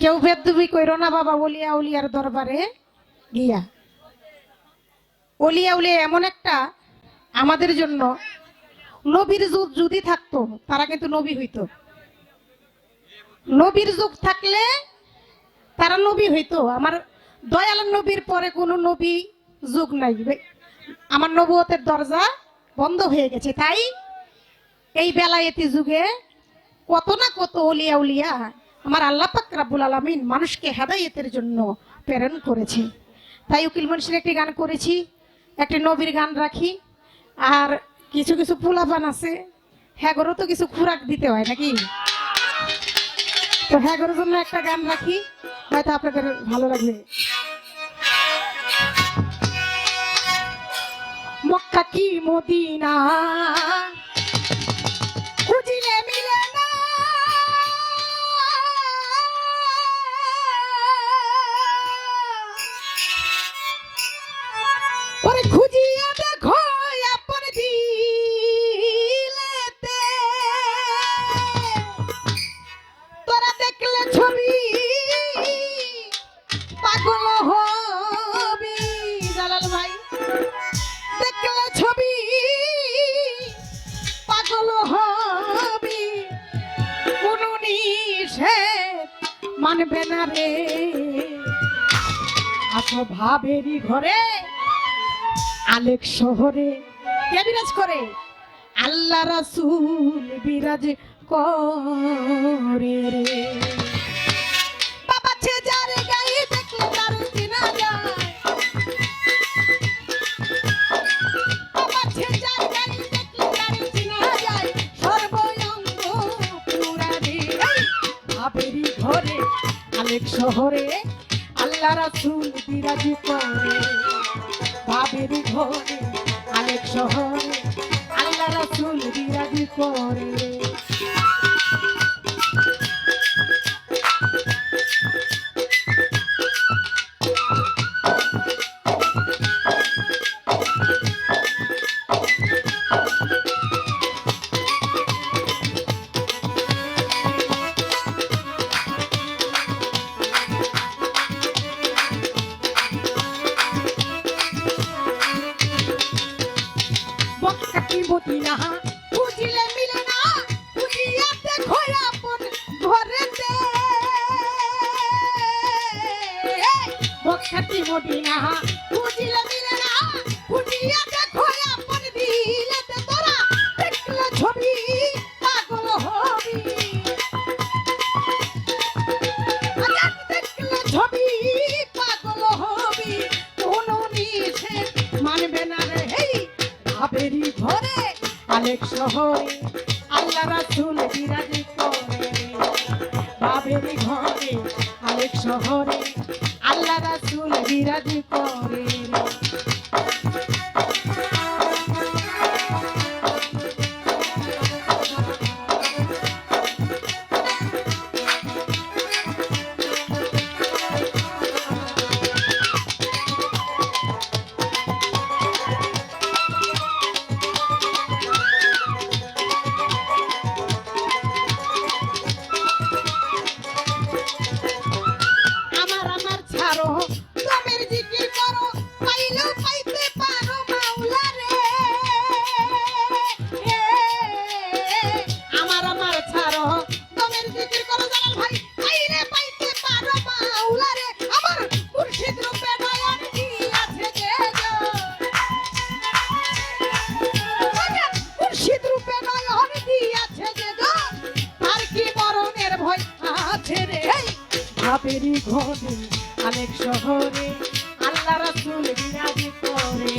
কেউ বেদবি কইরো না বাবা, ওলিয়া উলিয়ার দরবারে গিয়া। ওলিয়া উলিয়া এমন একটা আমাদের জন্য নবীর যুগ যদি থাকতো, তারা কিন্তু নবী হইতো। নবীর যুগ থাকলে তারা নবী হইতো। আমার দয়াল নবীর পরে কোনো নবী যুগ নাই। আমার নবুয়তের দরজা বন্ধ হয়ে গেছে। তাই এই বেলায়েতি যুগে কত না কত অলিয়া উলিয়া আমার আল্লাহ পাক রাব্বুল আলামিন মানুষকে হেদায়েতের জন্য প্রেরণ করেছে। তাই উকিল মনীষের একটি গান করেছি, একটি নবীর গান রাখি, আর কিছু কিছু পোলাপান আছে। হ্যাগরও তো কিছু খুরাক দিতে হয় নাকি? তো হ্যাগরের জন্য একটা গান রাখি, হয়তো আপনাদের ভালো লাগবে। মক্কা কি মদিনা? মানবে না রে। আসো ভাবেরই ঘরে, আলেক শহরে। কে বিরাজ করে? আল্লাহ রাসুল বিরাজ করে। রে ঘরে আলেক শহরে, আল্লাহ রাসুল বিরাজ করে। ভাবের ঘরে, আলেক শহরে, আল্লাহ রাসুল বিরাজ করে। বক্কাটি মদিনা বুঝিলে মিলে না বুঝিয়া দেখো আপন বক্কাটি মদিনা শহরে আল্লাহ রাসূল বিরাজ করে। বাবেরি ঘরে আলেক শহরে। আল্লাহ রাসূল বিরাজ করে। ভাবেরই ঘরে অনেক শহরে আল্লাহ রাসুল বিরাজ করে।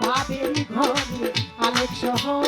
পাপেরি ঘরে অনেক শহরে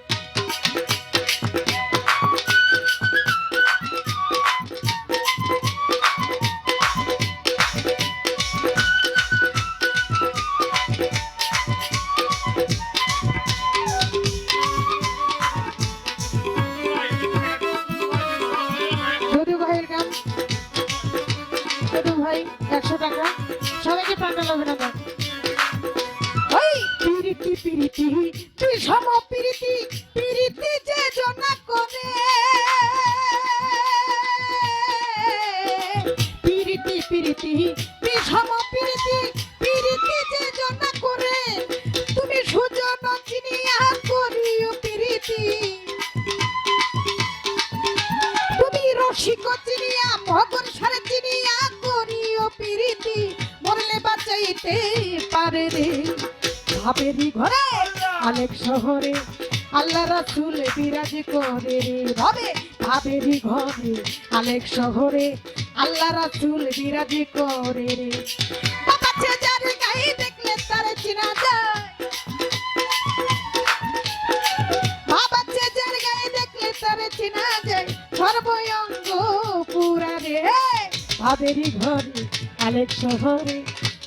ভাই, একশো টাকা। সবাইকে প্রাণটা অভিনন্দন। পিরিতি পিরিতি সম পিরিতি পিরিতি যে জনা করে। পিরিতি পিরিতি সম পিরিতি পিরিতি যে জনা করে। তুমি সুজন চিনিয়া করিও পিরিতি। তুমি রসিক বাঁচাইতে পারে রে। ভাবেরি ঘরে, অনেক শহরে। আল্লাহ রাসুল বিরাজ করে রে। ভাবে ভাবেরি ঘরে, অনেক শহরে। আল্লাহ রাসুল বিরাজ করে রে। বাবা যার গায়ে দেখলে তার চিনা যায়। বাবা যার গায়ে দেখলে তার চিনা যায়। সর্বঙ্গ পুরা রে ভাবেরি ঘরে আলেক শহরে।